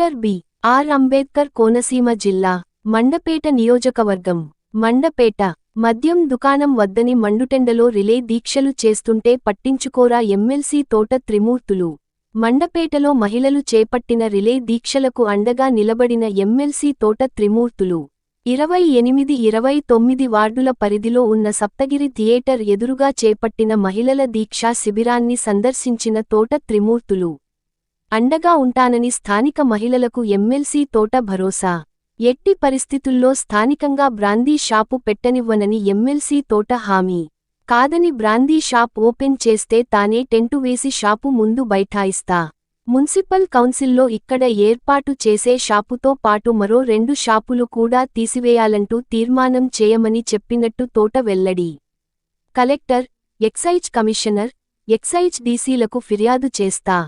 Doctor B. R. Ambedkar Konaseema జిల్లా మండపేట నియోజకవర్గం మండపేట మద్యం దుకాణం వద్దని మండుటెండలో రిలే దీక్షలు చేస్తుంటే పట్టించుకోరా ఎమ్మెల్సీ తోట త్రిమూర్తులు. మండపేటలో మహిళలు చేపట్టిన రిలే దీక్షలకు అండగా నిలబడిన ఎమ్మెల్సీ తోట త్రిమూర్తులు. ఇరవై ఎనిమిది ఇరవై తొమ్మిది వార్డుల పరిధిలో ఉన్న సప్తగిరి థియేటర్ ఎదురుగా చేపట్టిన మహిళల దీక్షా శిబిరాన్ని సందర్శించిన తోట త్రిమూర్తులు. అండగా ఉంటానని స్థానిక మహిళలకు ఎమ్మెల్సీ తోట భరోసా. ఎట్టి పరిస్థితుల్లో స్థానికంగా బ్రాందీ షాపు పెట్టనివ్వనని ఎమ్మెల్సీ తోట హామీ. కాదని బ్రాందీ షాప్ ఓపెన్ చేస్తే తానే టెంటు వేసి షాపు ముందు బైఠాయిస్తా. మున్సిపల్ కౌన్సిల్లో ఇక్కడ ఏర్పాటు చేసే షాపుతో పాటు మరో రెండు షాపులు కూడా తీసివేయాలంటూ తీర్మానం చేయమని చెప్పినట్టు తోట వెల్లడి. కలెక్టర్ ఎక్సైజ్ కమిషనర్ ఎక్సైజ్ డీసీలకు ఫిర్యాదు చేస్తా.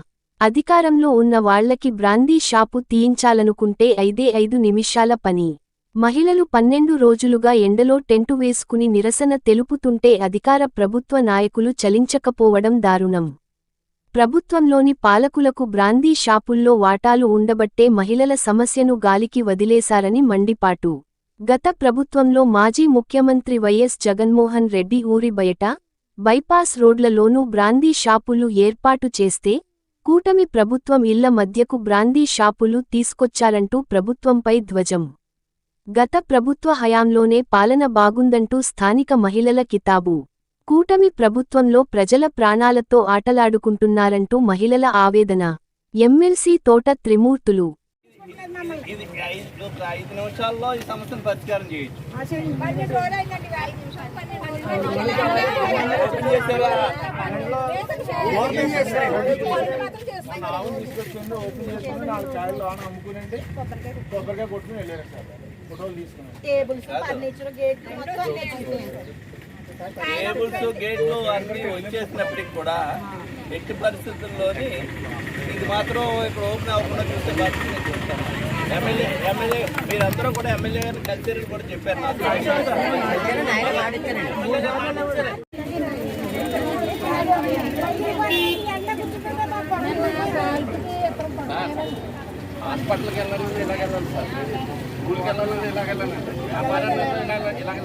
అధికారంలో ఉన్న వాళ్ళకి బ్రాందీ షాపు తీయించాలనుకుంటే ఐదే ఐదు నిమిషాల పని. మహిళలు పన్నెండు రోజులుగా ఎండలో టెంటు వేసుకుని నిరసన తెలుపుతుంటే అధికార ప్రభుత్వ నాయకులు చలించకపోవడం దారుణం. ప్రభుత్వంలోని పాలకులకు బ్రాందీ షాపుల్లో వాటాలు ఉండబట్టే మహిళల సమస్యను గాలికి వదిలేశారని మండిపాటు. గత ప్రభుత్వంలో మాజీ ముఖ్యమంత్రి వైఎస్ జగన్మోహన్ రెడ్డి ఊరి బయట బైపాస్ రోడ్లలోనూ బ్రాందీ షాపులు ఏర్పాటు చేస్తే కూటమి ప్రభుత్వం ఇళ్ళ మధ్యకు బ్రాందీ షాపులు తీసుకొచ్చారంటూ ప్రభుత్వంపై ధ్వజం. గత ప్రభుత్వ హయాంలోనే పాలన బాగుందంటూ స్థానిక మహిళల కితాబు. కూటమి ప్రభుత్వంలో ప్రజల ప్రాణాలతో ఆటలాడుకుంటున్నారంటూ మహిళల ఆవేదన. ఎమ్మెల్సీ తోట త్రిమూర్తులు. ఇది ఐదు ఒక ఐదు నిమిషాల్లో ఈ సమస్యను పరిష్కారం ఓపెన్ చేసారా రోజులు తీసుకొచ్చిండు ఓపెన్ చేసుకుని నాలుగు కాయలు లోన అమ్ముకునండి కొబ్బరికాయ కొట్టుకుని వెళ్ళారు సార్ ఫోటోలు తీసుకున్నాను టేబుల్స్ ఫర్నిచర్ గేట్ మొత్తం టేబుల్స్ గేట్లు అన్ని వచ్చేసినప్పటికి కూడా ఎట్టి పరిస్థితుల్లోని ఇది మాత్రం ఇక్కడ ఓపెన్ అవ్వకుండా చూస్తే బాధ్యత నేను చూస్తాను. ఎమ్మెల్యే ఎమ్మెల్యే మీరందరూ కూడా ఎమ్మెల్యే గారిని కలిసి కూడా చెప్పారు నాకు. హాస్పిటల్కి వెళ్ళాలి ఇలాగ వెళ్ళాలి సార్. స్కూల్కి వెళ్ళాలి ఇలాగ వెళ్ళాలి వ్యాపారాన్ని ఇలాగ ఇలాగ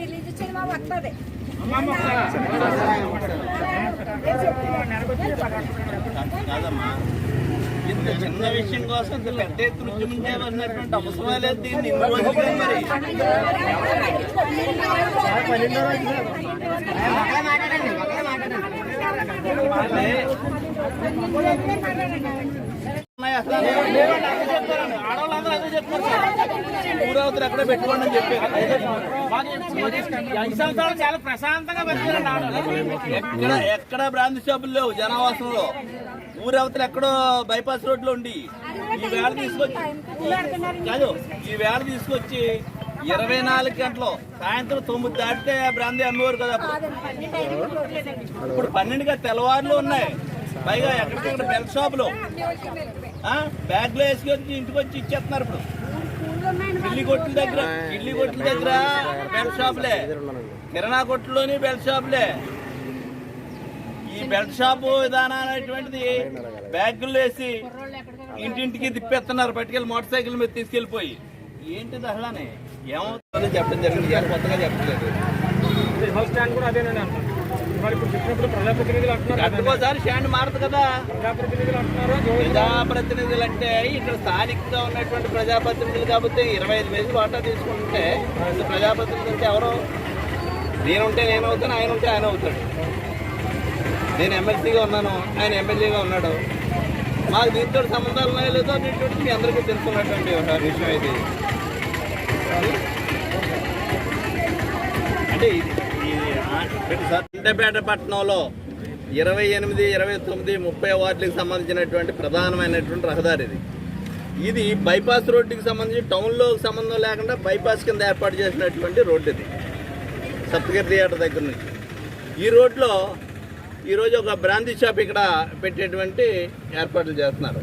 రిలీజ్ సినిమా వస్తుంది కాదమ్మా ఇంత చిన్న విషయం కోసం ఇంత పెద్ద ఎత్తున ఉద్యమించేవన్నటువంటి అవసరమే లేదు దీన్ని మరి అసలు. ఆడవాళ్ళందరూ అదే చెప్తారు ఎక్కడ పెట్టుకోండి అని చెప్పి. ఐదు సంవత్సరాలు చాలా ప్రశాంతంగా బతికారండి ఎక్కడ ఎక్కడ బ్రాంతి షాపులు లేవు జనావాసంలో. ఊరవతలు ఎక్కడో బైపాస్ రోడ్లో ఉండి. ఈ వేళ తీసుకొచ్చి కాదు ఈ వేళ తీసుకొచ్చి ఇరవై నాలుగు గంటలు సాయంత్రం తొమ్మిది దాటితే బ్రాంతి అమ్మేవారు కదా ఇప్పుడు పన్నెండుగా తెల్లవారులు ఉన్నాయి. పైగా ఎక్కడికక్కడ బెల్ట్ షాపులో ఆ, బ్యాగ్లో వేసుకొచ్చి ఇంటికి వచ్చి ఇచ్చేస్తున్నారు ఇప్పుడు. ఇడ్లీ కొట్ల దగ్గర ఇడ్లీ కొట్ల దగ్గర బెల్ట్ షాపులే కిరాణా కొట్టులోని బెల్ట్ షాపులే ఈ బెల్ట్ షాపు విధానం అనేటువంటిది బ్యాగులు వేసి ఇంటింటికి తిప్పేస్తున్నారు. పట్టుకెళ్ళి మోటార్ సైకిల్ మీద తీసుకెళ్ళిపోయి. ఏంటిది అసలానే? ఏమవుతుందో చెప్పడం జరిగింది. కొత్తగా చెప్పలేదు. ఫస్ట్ స్టాండ్ మారదు కదా. ప్రజాప్రతినిధులు అంటే ఇక్కడ స్థానికంగా ఉన్నటువంటి ప్రజాప్రతినిధులు కాబట్టి ఇరవై ఐదు వేలు వాటా తీసుకుంటే ప్రజాప్రతినిధులు అంటే ఎవరు? నేనుంటే నేను అవుతాను ఆయన ఉంటే ఆయన అవుతాడు. నేను ఎమ్మెల్సీగా ఉన్నాను ఆయన ఎమ్మెల్యేగా ఉన్నాడు. మాకు దీంతో సంబంధాలు ఉన్నాయో లేదో అనేటువంటి మీ అందరికీ తెలుసుకున్నటువంటి విషయం ఇది. అంటే ఇది ఇంటపేట పట్టణంలో ఇరవై ఎనిమిది ఇరవై తొమ్మిది ముప్పై వార్డులకు సంబంధించినటువంటి ప్రధానమైనటువంటి రహదారి ఇది. ఇది బైపాస్ రోడ్డుకి సంబంధించి టౌన్లో సంబంధం లేకుండా బైపాస్ కింద ఏర్పాటు చేసినటువంటి రోడ్డు ఇది. సప్తగిరి థియేటర్ దగ్గర నుంచి. ఈ రోడ్లో ఈరోజు ఒక బ్రాంతి షాప్ ఇక్కడ పెట్టేటువంటి ఏర్పాట్లు చేస్తున్నారు.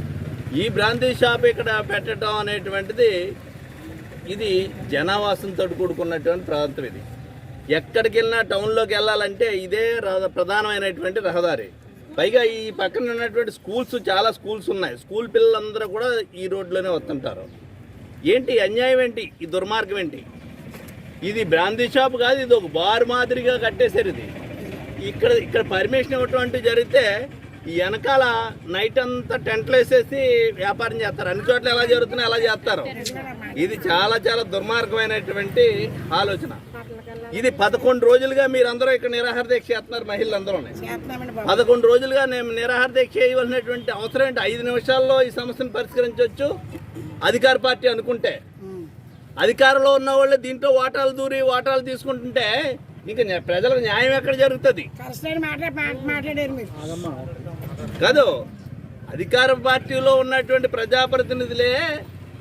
ఈ బ్రాంతి షాప్ ఇక్కడ పెట్టడం అనేటువంటిది ఇది జనావాసంతో కూడుకున్నటువంటి ప్రాంతం ఇది. ఎక్కడికి వెళ్ళినా టౌన్లోకి వెళ్ళాలంటే ఇదే ప్రధానమైనటువంటి రహదారి. పైగా ఈ పక్కన ఉన్నటువంటి స్కూల్స్ చాలా స్కూల్స్ ఉన్నాయి. స్కూల్ పిల్లలందరూ కూడా ఈ రోడ్లోనే వస్తుంటారు. ఏంటి? అన్యాయం ఏంటి? ఈ దుర్మార్గం ఏంటి? ఇది బ్రాందీ షాప్ కాదు ఇది ఒక బార్ మాదిరిగా కట్టేశారు ఇది. ఇక్కడ ఇక్కడ పర్మిషన్ ఇవ్వటం అంటూ జరిగితే ఈ వెనకాల నైట్ అంతా టెంట్లు వేసేసి వ్యాపారం చేస్తారు. అన్ని చోట్ల ఎలా జరుగుతున్నాయి అలా చేస్తారు. ఇది చాలా చాలా దుర్మార్గమైనటువంటి ఆలోచన. ఇది పదకొండు రోజులుగా మీరందరూ ఇక్కడ నిరాహార దీక్ష చేస్తున్నారు మహిళలందరూ పదకొండు రోజులుగా నేను నిరాహార దీక్ష చేయవలసినటువంటి అవసరం ఏంటి? ఐదు నిమిషాల్లో ఈ సమస్యను పరిష్కరించవచ్చు అధికార పార్టీ అనుకుంటే. అధికారంలో ఉన్న వాళ్ళు దీంట్లో వాటాలు దూరి వాటాలు తీసుకుంటుంటే ఇంకా ప్రజలకు న్యాయం ఎక్కడ జరుగుతుంది? కాదు అధికార పార్టీలో ఉన్నటువంటి ప్రజాప్రతినిధులే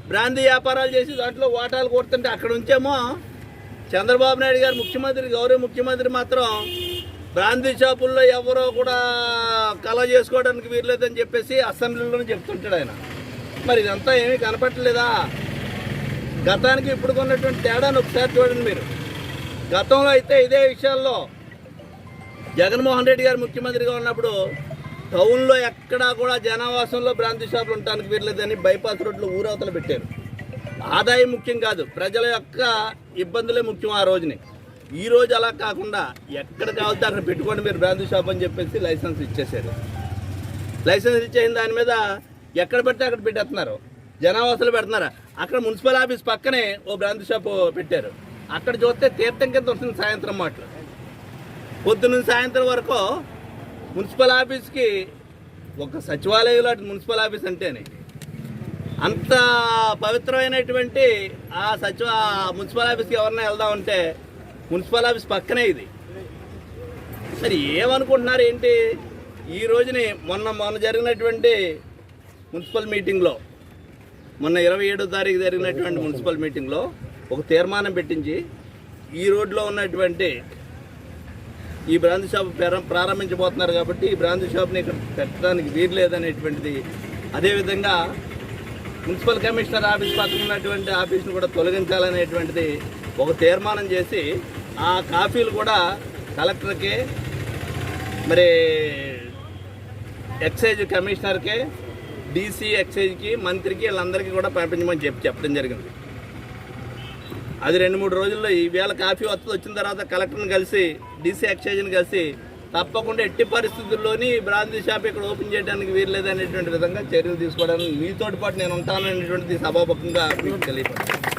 బ్రాంతి వ్యాపారాలు చేసి దాంట్లో ఓటాలు కొడుతుంటే అక్కడ ఉంచేమో చంద్రబాబు నాయుడు గారు ముఖ్యమంత్రి గౌరవ ముఖ్యమంత్రి మాత్రం బ్రాంతి షాపుల్లో ఎవరో కూడా కళ చేసుకోవడానికి వీర్లేదని చెప్పేసి అసెంబ్లీలోనే చెప్తుంటాడు ఆయన. మరి ఇదంతా ఏమీ కనపట్టలేదా గతానికి ఇప్పుడు ఉన్నటువంటి తేడాను ఒకసారి చూడండి మీరు. గతంలో అయితే ఇదే విషయాల్లో జగన్మోహన్ రెడ్డి గారు ముఖ్యమంత్రిగా ఉన్నప్పుడు టౌన్లో ఎక్కడా కూడా జనావాసంలో బ్రాంతి షాపులు ఉండటానికి వీర్లేదని బైపాస్ రోడ్లు ఊరవతలు పెట్టారు. ఆదాయం ముఖ్యం కాదు ప్రజల యొక్క ఇబ్బందులే ముఖ్యం ఆ రోజుని. ఈ రోజు అలా కాకుండా ఎక్కడ కావాలితే అక్కడ పెట్టుకోండి మీరు బ్రాంతి షాప్ అని చెప్పేసి లైసెన్స్ ఇచ్చేసారు లైసెన్స్ ఇచ్చేసిన దాని మీద ఎక్కడ పెడితే అక్కడ పెట్టేస్తున్నారు. జనావాసాలు పెడుతున్నారు. అక్కడ మున్సిపల్ ఆఫీస్ పక్కనే ఓ బ్రాంతి షాప్ పెట్టారు. అక్కడ చూస్తే తీర్థం కింద వస్తుంది సాయంత్రం మాటలు. పొద్దున్న సాయంత్రం వరకు మున్సిపల్ ఆఫీస్కి ఒక సచివాలయం లాంటి మున్సిపల్ ఆఫీస్ అంటేనే అంత పవిత్రమైనటువంటి ఆ సచివ మున్సిపల్ ఆఫీస్కి ఎవరన్నా వెళ్దామంటే మున్సిపల్ ఆఫీస్ పక్కనే ఇది. సరే ఏమనుకుంటున్నారు ఏంటి? ఈ రోజుని మొన్న మొన్న జరిగినటువంటి మున్సిపల్ మీటింగ్లో మొన్న ఇరవై ఏడో తారీఖు జరిగినటువంటి మున్సిపల్ మీటింగ్లో ఒక తీర్మానం పెట్టించి ఈ రోడ్లో ఉన్నటువంటి ఈ బ్రాంతి షాప్ ప్రారం- ప్రారంభించబోతున్నారు కాబట్టి ఈ బ్రాంతి షాప్ని ఇక్కడ పెట్టడానికి వీలు లేదనేటువంటిది అదేవిధంగా మున్సిపల్ కమిషనర్ ఆఫీస్ పక్కన ఉన్నటువంటి ఆఫీస్ను కూడా తొలగించాలనేటువంటిది ఒక తీర్మానం చేసి ఆ కాపీలు కూడా కలెక్టర్కి మరి ఎక్సైజ్ కమిషనర్కి డీసీ ఎక్సైజ్కి మంత్రికి వీళ్ళందరికీ కూడా పంపించమని చెప్పి చెప్పడం జరిగింది. అది రెండు మూడు రోజుల్లో ఈవేళ కాఫీ వస్తుంది వచ్చిన తర్వాత కలెక్టర్ని కలిసి డీసీ ఎక్సైజ్ని కలిసి తప్పకుండా ఎట్టి పరిస్థితుల్లోని బ్రాంతి షాప్ ఇక్కడ ఓపెన్ చేయడానికి వీల్లేదనేటువంటి విధంగా చర్యలు తీసుకోవడానికి మీతోటి పాటు నేను ఉంటాననేటువంటిది సభాపకంగా మీకు తెలియపడుతుంది